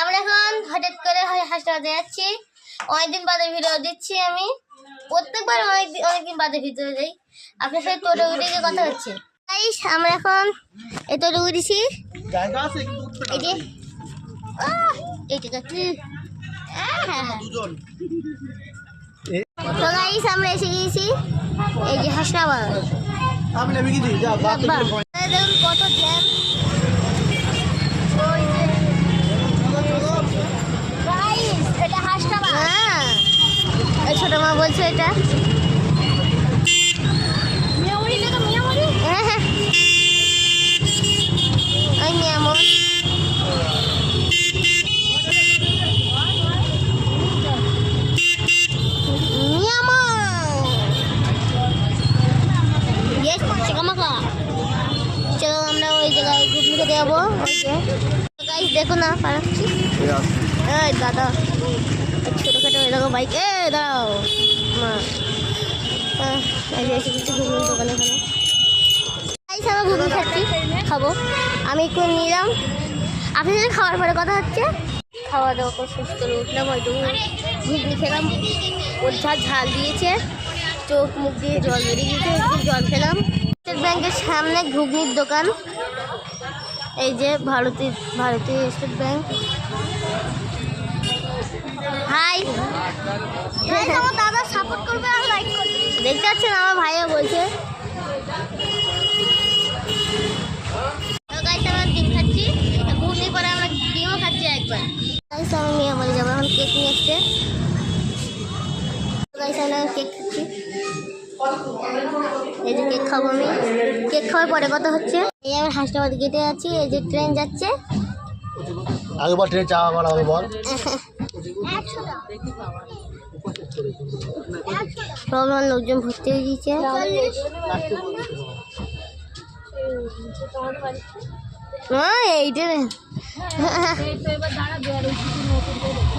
আমরা এখন হঠাৎ করে হাসপাতালে যাচ্ছি। অনেকদিন বাদে ভিডিও দিচ্ছি আমি। প্রত্যেকবার অনেক অনেকদিন বাদে ভিডিও যাই আপনার সাথে টোটো উঠে গিয়ে কথা হচ্ছে। আমরা এখন এই টোটো উঠেছি এইটা কি তো গাইস আমরা এসে গিয়েছি। এই যে হাসনাবাদ কত জ্যাম গাইস এটা হাসনাবাদ হ্যাঁ এই ছোট মা বলছে এটা মিয়ামরি না মিয়ামরি হ্যাঁ হ্যাঁ ওই মিয়ামর মিয়ামর Yes, চিকামাকা চলো আমরা ওই জায়গায় গ্রুপ লিখে দেবো ওই যে। গাইস দেখো না পারাচ্ছি এই দাদা। ছোটোখাটো এরকম বাইক এ যে এসে কিছু ঘুগনির দোকানে এখানে। আমরা ঘুগনি খাচ্ছি, খাব। আমি একটু নিলাম। আপনাদের খাওয়ার পরে কথা হচ্ছে? খাওয়া দাওয়া করে শেষ করে উঠলাম, হয়তো ঘুগনি খেলাম। ওর যা ঝাল দিয়েছে, চোখ মুখ দিয়ে জল বেরিয়ে গিয়েছে একটু জল খেলাম। স্টেট ব্যাংকের সামনে ঘুগনির দোকান। এই যে ভারতীয় ভারতীয় স্টেট ব্যাংক। হাই। আমার দাদা সাপোর্ট করবে আর লাইক করবে। দেখতে পাচ্ছেন আমার ভাইয়া বলছে। আমরা ডিম খাচ্ছি। পরে আমরা ডিমও খাচ্ছি একবার। গাইস মেয়ে যাব এখন কেক নিয়ে এসছে গাইস আমরা কেক খাচ্ছি। এই যে কেক খাব আমি। কেক খাওয়ার পরে কথা হচ্ছে। এই আমি হাসনাবাদ গেটে আছি এই যে ট্রেন যাচ্ছে। আগেবার ট্রেনে চাওয়া করা হবে বল। আমার লোকজন ভর্তি হয়ে গিয়েছে।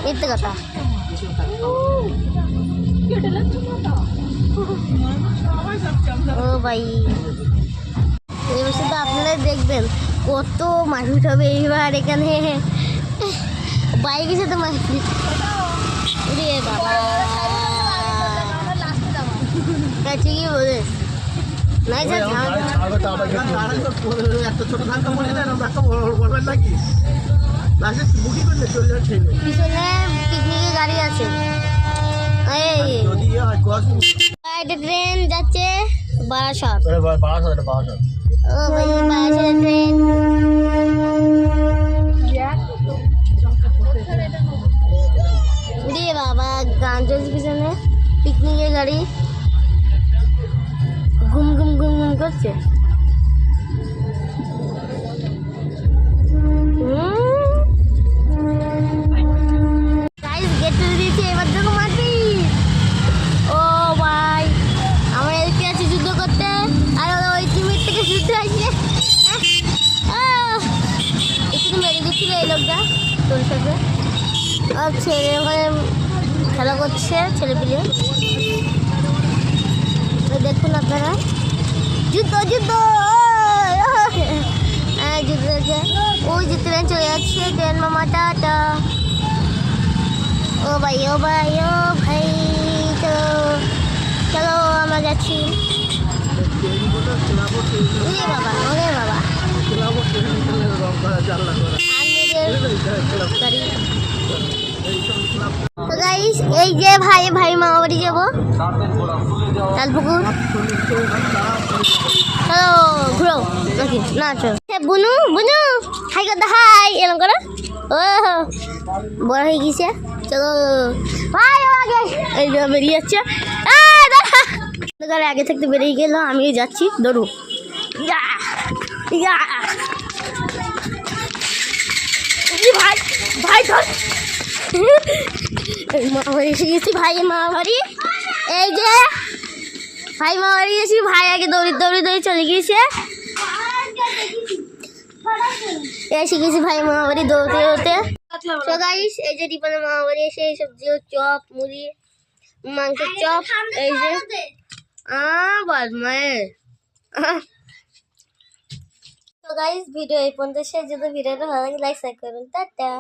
মিথ্যে কথা। ও ভাই। এবার শুধু আপনারা দেখবেন কত মানুষ হবে এইবার এখানে। বাইকের সাথে মানুষ রে বাবা। ঠিকই বলে স্যার একটা ছোট ধাক্কা মনে না ধাক্কা নাকি? পিছনে পিকনিকের গাড়ি আছে। এই। যদি ইয়ে ট্রেন যাচ্ছে। বারাসত। বারোশো এটা বারোশো ও ভাই বারাসত ট্রেন দিয়ে বাবা গান চলছে পিছনে। পিকনিকের গাড়ি। ঘুম ঘুম ঘুম ঘুম করছে। গেট তুলে এবার দেখো লোকটা তোর আর ছেলে ওখানে খেলা করছে ছেলে পিলে দেখুন আপনারা। ওই, ওই। হ্যাঁ যুদ্ধ আছে ওই যে ট্রেন চলে যাচ্ছে ট্রেন মামা টাটা। ও ভাই ও ভাই ও ভাই তো চলো আমরা যাচ্ছি। বাবা আর্মিদের গাড়ি তো গাইস এই যে ভাই ভাই মামা বাড়ি যাব। লালপুকুর চলো, ঘুরো। নাকি? না বুনু বুনু। হাই কথা হাই এরকম করো। ও, বড় হয়ে গেছে। চলো। ভাই আগে। এই বেরিয়ে যাচ্ছে। আগে থাকতে বেরিয়ে গেল আমি যাচ্ছি। দৌড়ু। ইয়া ইয়া ভাই। ভাই, ধর। মা বাড়ি এসে গেছি ভাই মা বাড়ি। এই যে, ভাই, মা বাড়ি গেছি। ভাই আগে দৌড়ি দৌড়ি দৌড়ি চলে গিয়েছে। এসে গেছি ভাই, মা বাড়ি দৌড়তে দৌড়তে। তো গাইস এই যে দীপানের মা বাড়ি এসে এই সবজি চপ, মুড়ি, মাংসের চপ, এই যে। আ বদমায়ের তো গাইজ ভিডিও এই পর্যন্ত। শেষ যদি ভিডিওটা ভালো লাগে লাইক শেয়ার করুন। টাটা।